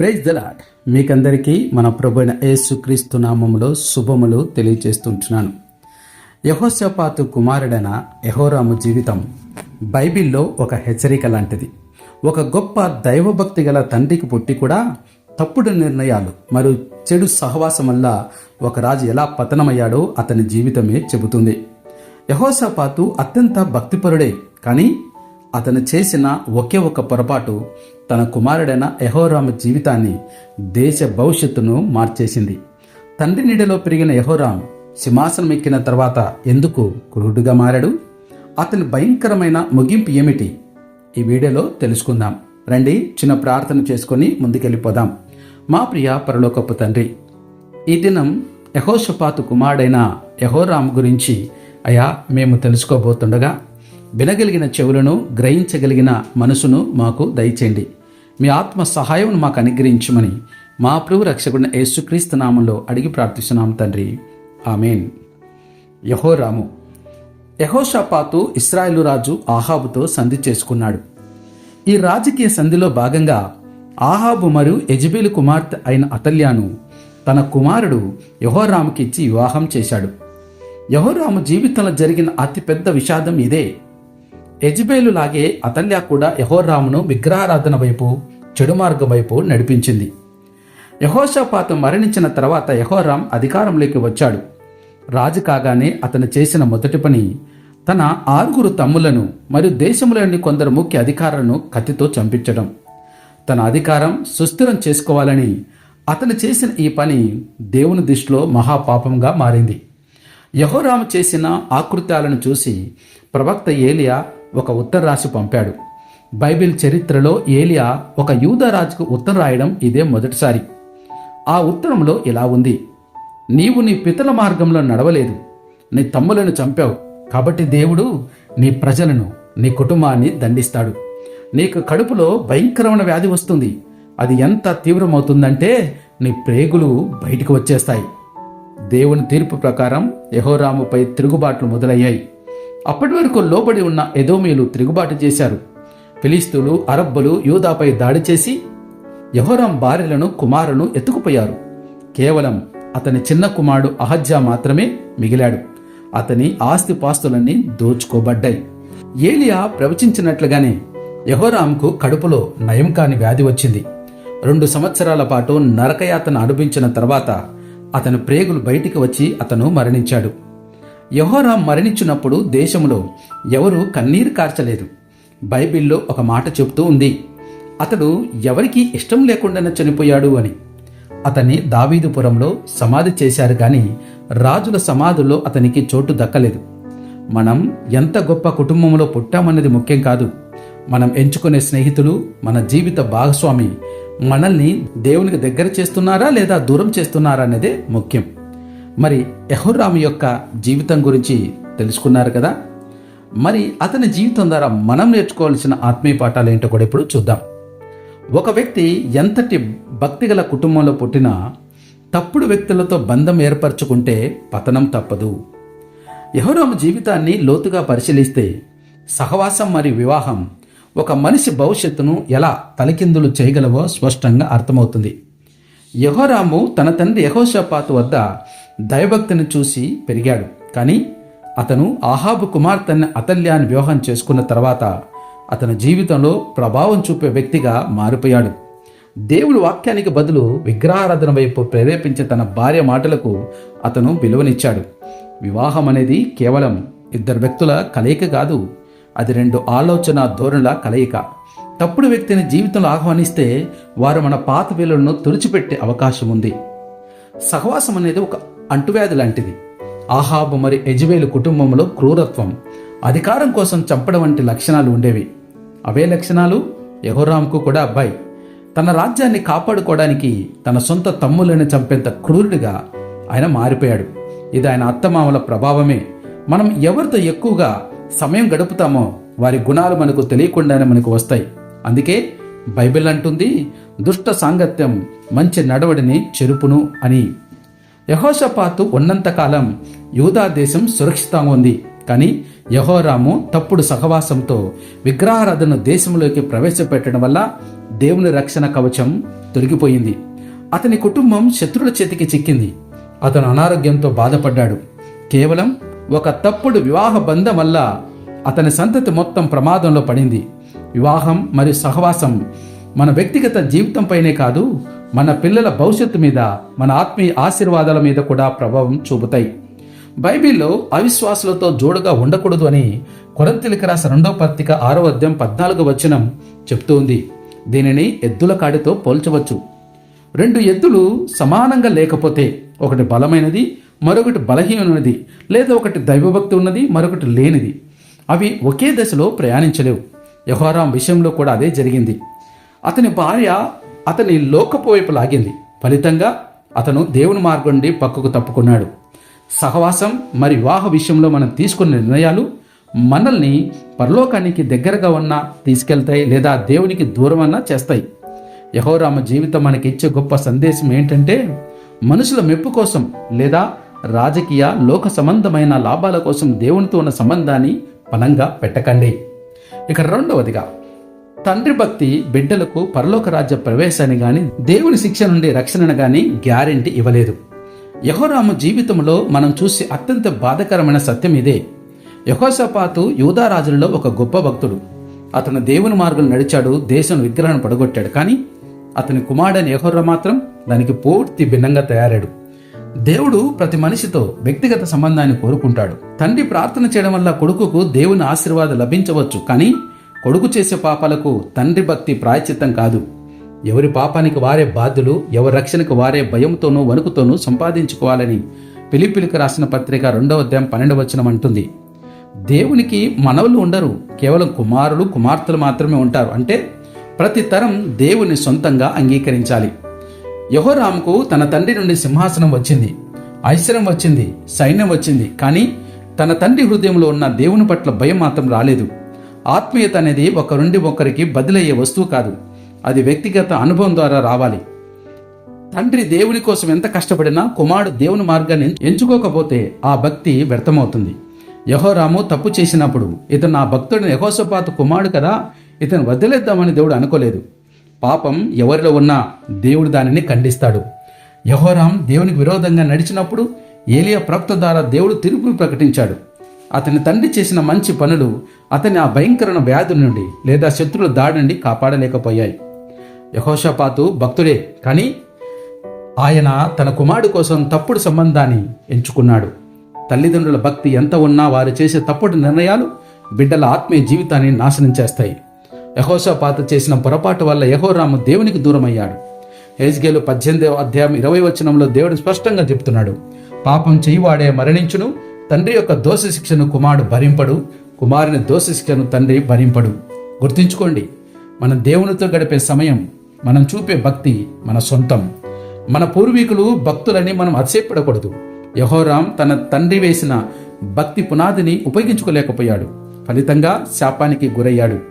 Praise the Lord మీకందరికీ మన ప్రభుణ యేసుక్రీస్తు నామములో శుభములు తెలియజేస్తుంటున్నాను యహోశపాతు కుమారుడైన యహోరాము జీవితం బైబిల్లో ఒక హెచ్చరిక లాంటిది. ఒక గొప్ప దైవభక్తి గల తండ్రికి పుట్టి కూడా తప్పుడు నిర్ణయాలు మరియు చెడు సహవాసం వల్ల ఒక రాజు ఎలా పతనమయ్యాడో అతని జీవితమే చెబుతుంది. యహోషపాతు అత్యంత భక్తిపరుడే కానీ అతను చేసిన ఒకే ఒక పొరపాటు తన కుమారుడైన యహోరాము జీవితాన్ని దేశ భవిష్యత్తును మార్చేసింది. తండ్రి నీడలో పెరిగిన యహోరాం సింహాసనం ఎక్కిన తర్వాత ఎందుకు క్రూరుడుగా మారాడు? అతని భయంకరమైన ముగింపు ఏమిటి? ఈ వీడియోలో తెలుసుకుందాం. రండి చిన్న ప్రార్థన చేసుకొని ముందుకెళ్ళిపోదాం. మా ప్రియ పరలోకపు తండ్రి ఈ దినం యహోషపాతు కుమారుడైన యహోరాం గురించి అయా మేము తెలుసుకోబోతుండగా వినగలిగిన చెవులను గ్రహించగలిగిన మనసును మాకు దయచేయండి. మీ ఆత్మ సహాయం మాకు అనుగ్రహించమని మా ప్రభు రక్షకుడిన యేసుక్రీస్తు నామంలో అడిగి ప్రార్థిస్తున్నాం తండ్రి. ఆమెన్. యహోరాము. యహోషాపాతు ఇస్రాయేలు రాజు ఆహాబుతో సంధి చేసుకున్నాడు. ఈ రాజకీయ సంధిలో భాగంగా ఆహాబు మరియు యజబేలు కుమార్తె అయిన అతల్యాను తన కుమారుడు యహోరాముకి ఇచ్చి వివాహం చేశాడు. యహోరాము జీవితంలో జరిగిన అతిపెద్ద విషాదం ఇదే. యజ్బేలు లాగే అతల్య కూడా యహోరామును విగ్రహారాధన వైపు చెడు మార్గం వైపు నడిపించింది. యహోషపాతు మరణించిన తర్వాత యహోరాం అధికారంలోకి వచ్చాడు. రాజు కాగానే అతను చేసిన మొదటి పని తన ఆరుగురు తమ్ములను మరియు దేశంలోని కొందరు ముఖ్య అధికారులను కత్తితో చంపించడం. తన అధికారం సుస్థిరం చేసుకోవాలని అతను చేసిన ఈ పని దేవుని దృష్టిలో మహాపాపంగా మారింది. యహోరాము చేసిన ఆకృత్యాలను చూసి ప్రవక్త ఏలియా ఒక ఉత్తర రాసి పంపాడు. బైబిల్ చరిత్రలో ఏలియా ఒక యూదరాజుకు ఉత్తరం రాయడం ఇదే మొదటిసారి. ఆ ఉత్తరంలో ఇలా ఉంది నీవు నీ పితల మార్గంలో నడవలేదు నీ తమ్ములను చంపావు కాబట్టి దేవుడు నీ ప్రజలను నీ కుటుంబాన్ని దండిస్తాడు. నీకు కడుపులో భయంకరమైన వ్యాధి వస్తుంది అది ఎంత తీవ్రమవుతుందంటే నీ ప్రేగులు బయటికి వచ్చేస్తాయి. దేవుని తీర్పు ప్రకారం యహోరాముపై తిరుగుబాట్లు మొదలయ్యాయి. అప్పటి వరకు లోబడి ఉన్న ఎదోమీలు తిరుగుబాటు చేశారు. ఫిలిస్తీన్లు అరబ్బులు యూదాపై దాడి చేసి యహోరం భార్యలను కుమారులను ఎత్తుకుపోయారు. కేవలం అతని చిన్న కుమారుడు అహజ్జా మాత్రమే మిగిలాడు. అతని ఆస్తిపాస్తులన్నీ దోచుకోబడ్డాయి. ఏలియా ప్రవచించినట్లుగానే యహోరాంకు కడుపులో నయం కాని వ్యాధి వచ్చింది. రెండు సంవత్సరాల పాటు నరకయాతన అనుభవించిన తర్వాత అతని ప్రేగులు బయటికి వచ్చి అతను మరణించాడు. యహోరాం మరణించినప్పుడు దేశంలో ఎవరు కన్నీరు కార్చలేదు. బైబిల్లో ఒక మాట చెబుతూ ఉంది అతడు ఎవరికీ ఇష్టం లేకుండానే చనిపోయాడు అని. అతన్ని దావీదుపురంలో సమాధి చేశారు కానీ రాజుల సమాధుల్లో అతనికి చోటు దక్కలేదు. మనం ఎంత గొప్ప కుటుంబంలో పుట్టామన్నది ముఖ్యం కాదు. మనం ఎంచుకునే స్నేహితులు మన జీవిత భాగస్వామి మనల్ని దేవునికి దగ్గర చేస్తున్నారా లేదా దూరం చేస్తున్నారా అనేదే ముఖ్యం. మరి యహోరాము యొక్క జీవితం గురించి తెలుసుకున్నారు కదా? మరి అతని జీవితం ద్వారా మనం నేర్చుకోవాల్సిన ఆత్మీయ పాఠాలు ఏంటో కూడా ఇప్పుడు చూద్దాం. ఒక వ్యక్తి ఎంతటి భక్తిగల కుటుంబంలో పుట్టినా తప్పుడు వ్యక్తులతో బంధం ఏర్పరచుకుంటే పతనం తప్పదు. యహోరాము జీవితాన్ని లోతుగా పరిశీలిస్తే సహవాసం మరియు వివాహం ఒక మనిషి భవిష్యత్తును ఎలా తలకిందులు చేయగలవో స్పష్టంగా అర్థమవుతుంది. యహోరాము తన తండ్రి యహోషపాత్ వద్ద దైవభక్తిని చూసి పెరిగాడు. కానీ అతను ఆహాబు కుమార్తెని అతల్యాన్ని వివాహం చేసుకున్న తర్వాత అతని జీవితంలో ప్రభావం చూపే వ్యక్తిగా మారిపోయాడు. దేవుడు వాక్యానికి బదులు విగ్రహారాధన వైపు ప్రేరేపించే తన భార్య మాటలకు అతను విలువనిచ్చాడు. వివాహం అనేది కేవలం ఇద్దరు వ్యక్తుల కలయిక కాదు అది రెండు ఆలోచన ధోరణుల కలయిక. తప్పుడు వ్యక్తిని జీవితంలో ఆహ్వానిస్తే వారు మన పాత విలువలను తుడిచిపెట్టే అవకాశం ఉంది. సహవాసం అనేది ఒక అంటువ్యాధి లాంటిది. ఆహాబు మరి యజవేలు కుటుంబంలో క్రూరత్వం అధికారం కోసం చంపడం వంటి లక్షణాలు ఉండేవి. అవే లక్షణాలు యహోరాంకు కూడా అబ్బాయి. తన రాజ్యాన్ని కాపాడుకోవడానికి తన సొంత తమ్ములను చంపేంత క్రూరుడిగా ఆయన మారిపోయాడు. ఇది ఆయన అత్తమామల ప్రభావమే. మనం ఎవరితో ఎక్కువగా సమయం గడుపుతామో వారి గుణాలు మనకు తెలియకుండానే మనకు వస్తాయి. అందుకే బైబిల్ అంటుంది దుష్ట సాంగత్యం మంచి నడవడిని చెరుపును అని. యహోషపాతు ఉన్నంతకాలం యూదా దేశం సురక్షితంగా ఉంది కానీ యహోరాము తప్పుడు సహవాసంతో విగ్రహారాధన దేశంలోకి ప్రవేశపెట్టడం వల్ల దేవుని రక్షణ కవచం తొలగిపోయింది. అతని కుటుంబం శత్రుల చేతికి చిక్కింది. అతను అనారోగ్యంతో బాధపడ్డాడు. కేవలం ఒక తప్పుడు వివాహ బంధం వల్ల అతని సంతతి మొత్తం ప్రమాదంలో పడింది. వివాహం మరియు సహవాసం మన వ్యక్తిగత జీవితంపైనే కాదు మన పిల్లల భవిష్యత్తు మీద మన ఆత్మీయ ఆశీర్వాదాల మీద కూడా ప్రభావం చూపుతాయి. బైబిల్లో అవిశ్వాసులతో జోడుగా ఉండకూడదు అని కొరంతిలికి రాసిన రెండవ పత్రిక ఆరో అధ్యాయం పద్నాలుగు వచనం చెప్తూ ఉంది. దీనిని ఎద్దుల కాడితో పోల్చవచ్చు. రెండు ఎద్దులు సమానంగా లేకపోతే ఒకటి బలమైనది మరొకటి బలహీనమైనది లేదా ఒకటి దైవభక్తి ఉన్నది మరొకటి లేనిది. అవి ఒకే దశలో ప్రయాణించలేవు. యహోరాం విషయంలో కూడా అదే జరిగింది. అతని భార్య అతని లోకపు వైపు లాగింది. ఫలితంగా అతను దేవుని మార్గం నుండి పక్కకు తప్పుకున్నాడు. సహవాసం మరి వివాహ విషయంలో మనం తీసుకున్న నిర్ణయాలు మనల్ని పరలోకానికి దగ్గరగా ఉన్నా తీసుకెళ్తాయి లేదా దేవునికి దూరం అన్నా చేస్తాయి. యహోరామ జీవితం మనకి ఇచ్చే గొప్ప సందేశం ఏంటంటే మనుషుల మెప్పు కోసం లేదా రాజకీయ లోక సంబంధమైన లాభాల కోసం దేవునితో ఉన్న సంబంధాన్ని బలంగా పెట్టకండి. ఇక రెండవదిగా తండ్రి భక్తి బిడ్డలకు పరలోక రాజ్య ప్రవేశాన్ని కానీ దేవుని శిక్ష నుండి రక్షణను కానీ గ్యారెంటీ ఇవ్వలేదు. యహోరాము జీవితంలో మనం చూసే అత్యంత బాధకరమైన సత్యం ఇదే. యహోసపాతు యూదారాజులలో ఒక గొప్ప భక్తుడు. అతను దేవుని మార్గం నడిచాడు దేశం విగ్రహాన్ని పడగొట్టాడు. కానీ అతని కుమారుడైన యహోరా మాత్రం దానికి పూర్తి భిన్నంగా తయారాడు దేవుడు ప్రతి మనిషితో వ్యక్తిగత సంబంధాన్ని కోరుకుంటాడు. తండ్రి ప్రార్థన చేయడం వల్ల కొడుకుకు దేవుని ఆశీర్వాదం లభించవచ్చు. కానీ కొడుకు చేసే పాపాలకు తండ్రి భక్తి ప్రాయచిత్తం కాదు. ఎవరి పాపానికి వారే బాధ్యులు ఎవరి రక్షణకు వారే భయంతోనూ వణుకుతోనూ సంపాదించుకోవాలని పిలిపిలికి రాసిన పత్రిక రెండవ అధ్యాయం పన్నెండు వచనం అంటుంది. దేవునికి మనవులు ఉండరు కేవలం కుమారులు కుమార్తెలు మాత్రమే ఉంటారు. అంటే ప్రతి తరం దేవుని సొంతంగా అంగీకరించాలి. యహోరాముకు తన తండ్రి నుండి సింహాసనం వచ్చింది. ఐశ్వర్యం వచ్చింది సైన్యం వచ్చింది కానీ తన తండ్రి హృదయంలో ఉన్న దేవుని పట్ల భయం మాత్రం రాలేదు. ఆత్మీయత అనేది ఒకరుండి ఒకరికి బదిలయ్యే వస్తువు కాదు అది వ్యక్తిగత అనుభవం ద్వారా రావాలి. తండ్రి దేవుని కోసం ఎంత కష్టపడినా కుమారుడు దేవుని మార్గాన్ని ఎంచుకోకపోతే ఆ భక్తి వ్యర్థమవుతుంది. యహోరాము తప్పు చేసినప్పుడు ఇతను నా భక్తుడిని యహోసపాత కుమారుడు కదా ఇతను వదిలేద్దామని దేవుడు అనుకోలేదు. పాపం ఎవరిలో ఉన్నా దేవుడు దానిని ఖండిస్తాడు. యహోరాం దేవునికి విరోధంగా నడిచినప్పుడు ఏలియా ప్రవక్త ద్వారా దేవుడు తీర్పును ప్రకటించాడు. అతని తండ్రి చేసిన మంచి పనులు అతని ఆ భయంకరమైన వ్యాధి నుండి లేదా శత్రుల దాడి నుండి కాపాడలేకపోయాయి. యహోషపాతు భక్తుడే కానీ ఆయన తన కుమారుడు కోసం తప్పుడు సంబంధాన్ని ఎంచుకున్నాడు. తల్లిదండ్రుల భక్తి ఎంత ఉన్నా వారు చేసే తప్పుడు నిర్ణయాలు బిడ్డల ఆత్మీయ జీవితాన్ని నాశనం చేస్తాయి. యహోషపాత చేసిన పొరపాటు వల్ల యహోరాము దేవునికి దూరమయ్యాడు. ఏజ్గేలు పద్దెనిమిదవ అధ్యాయం ఇరవై వచనంలో దేవుడు స్పష్టంగా చెప్తున్నాడు. పాపం చేయివాడే మరణించును తండ్రి యొక్క దోష శిక్షను కుమారుడు భరింపడు కుమారుని దోష శిక్షను తండ్రి భరింపడు. గుర్తుంచుకోండి మన దేవునితో గడిపే సమయం మనం చూపే భక్తి మన సొంతం. మన పూర్వీకులు భక్తులని మనం అతిశయపడకూడదు. యహోరాం తన తండ్రి వేసిన భక్తి పునాదిని ఉపయోగించుకోలేకపోయాడు. ఫలితంగా శాపానికి గురయ్యాడు.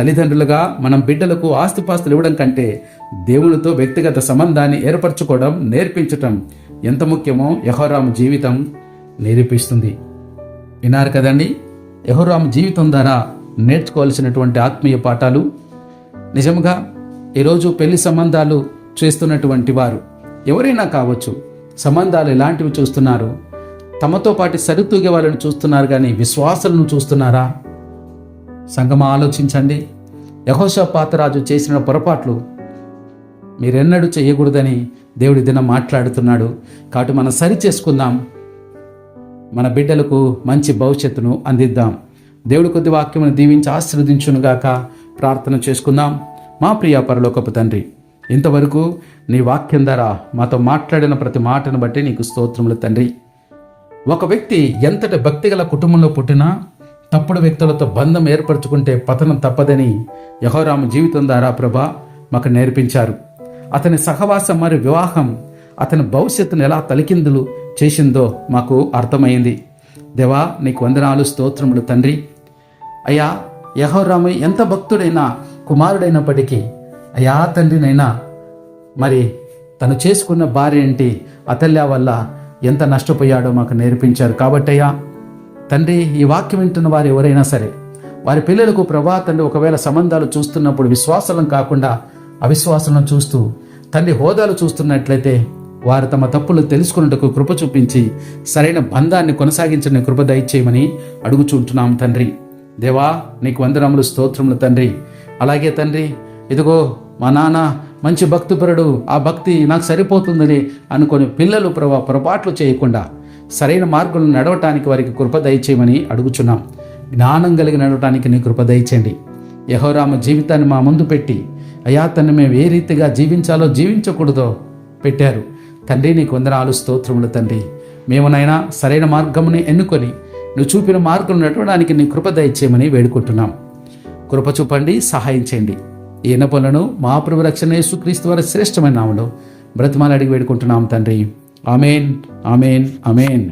తల్లిదండ్రులుగా మనం బిడ్డలకు ఆస్తిపాస్తులు ఇవ్వడం కంటే దేవునితో వ్యక్తిగత సంబంధాన్ని ఏర్పరచుకోవడం నేర్పించటం ఎంత ముఖ్యమో యహోరామ్ జీవితం నేర్పిస్తుంది. విన్నారు కదండి? యహోరామ్ జీవితం ద్వారా నేర్చుకోవాల్సినటువంటి ఆత్మీయ పాఠాలు నిజంగా ఈరోజు పెళ్ళి సంబంధాలు చేస్తున్నటువంటి వారు ఎవరైనా కావచ్చు సంబంధాలు ఎలాంటివి చూస్తున్నారు తమతో పాటు సరితూగే వాళ్ళని చూస్తున్నారు కానీ విశ్వాసాలను చూస్తున్నారా? సంగమ ఆలోచించండి. యహోషా పాతరాజు చేసిన పొరపాట్లు మీరెన్నడూ చేయకూడదని దేవుడి దినం మాట్లాడుతున్నాడు. కాబట్టి మనం సరి చేసుకుందాం మన బిడ్డలకు మంచి భవిష్యత్తును అందిద్దాం. దేవుడి కొద్ది వాక్యమును దీవించి ఆశీర్వదించునుగాక ప్రార్థన చేసుకుందాం. మా ప్రియ పరలోకపు తండ్రి ఇంతవరకు నీ వాక్యం ద్వారా మాతో మాట్లాడిన ప్రతి మాటను బట్టి నీకు స్తోత్రములు తండ్రి. ఒక వ్యక్తి ఎంతటి భక్తిగల కుటుంబంలో పుట్టినా తప్పుడు వ్యక్తులతో బంధం ఏర్పరచుకుంటే పతనం తప్పదని యహోరాము జీవితం ద్వారా ప్రభా మాకు నేర్పించారు. అతని సహవాసం మరియు వివాహం అతని భవిష్యత్తును ఎలా తలికిందులు చేసిందో మాకు అర్థమైంది. దేవా నీకు వందనాలు స్తోత్రములు తండ్రి. అయ్యా యహోరాము ఎంత భక్తుడైనా కుమారుడైనప్పటికీ అయా తండ్రినైనా మరి తను చేసుకున్న భార్య ఏంటి అతల్య వల్ల ఎంత నష్టపోయాడో మాకు నేర్పించారు. కాబట్టి అయ్యా తండ్రి ఈ వాక్యం వింటున్న వారు ఎవరైనా సరే వారి పిల్లలకు ప్రభా తండ్రి ఒకవేళ సంబంధాలు చూస్తున్నప్పుడు విశ్వాసం కాకుండా అవిశ్వాసం చూస్తూ తండ్రి హోదాలు చూస్తున్నట్లయితే వారు తమ తప్పులు తెలుసుకున్నట్టుకు కృప చూపించి సరైన బంధాన్ని కొనసాగించని కృప దయచేయమని అడుగుచుంటున్నాం తండ్రి. దేవా నీకు వందనములు స్తోత్రములు తండ్రి. అలాగే తండ్రి ఇదిగో మా నాన్న మంచి భక్తిపరుడు ఆ భక్తి నాకు సరిపోతుందని అనుకొని పిల్లలు ప్రభా పొరపాట్లు చేయకుండా సరైన మార్గంలో నడవటానికి వారికి కృప దయచేయమని అడుగుచున్నాం. జ్ఞానం కలిగి నడవటానికి నీ కృప దయచేయండి. యహోరామ జీవితాన్ని మా ముందు పెట్టి అయా తను మేము ఏ రీతిగా జీవించాలో జీవించకూడదో పెట్టారు. తండ్రి నీకు వందనాలు స్తోత్రములు తండ్రి. మేమునైనా సరైన మార్గముని ఎన్నుకొని నువ్వు చూపిన మార్గం నడవడానికి నీ కృప దయచేయమని వేడుకుంటున్నాం. కృప చూపండి సహాయం చేయండి. ఈ పనులను మా ప్రభు రక్షణ యేసుక్రీస్తు వారి శ్రేష్టమైన నామలో బ్రతిమాలు అడిగి వేడుకుంటున్నాం తండ్రి. Amen amen amen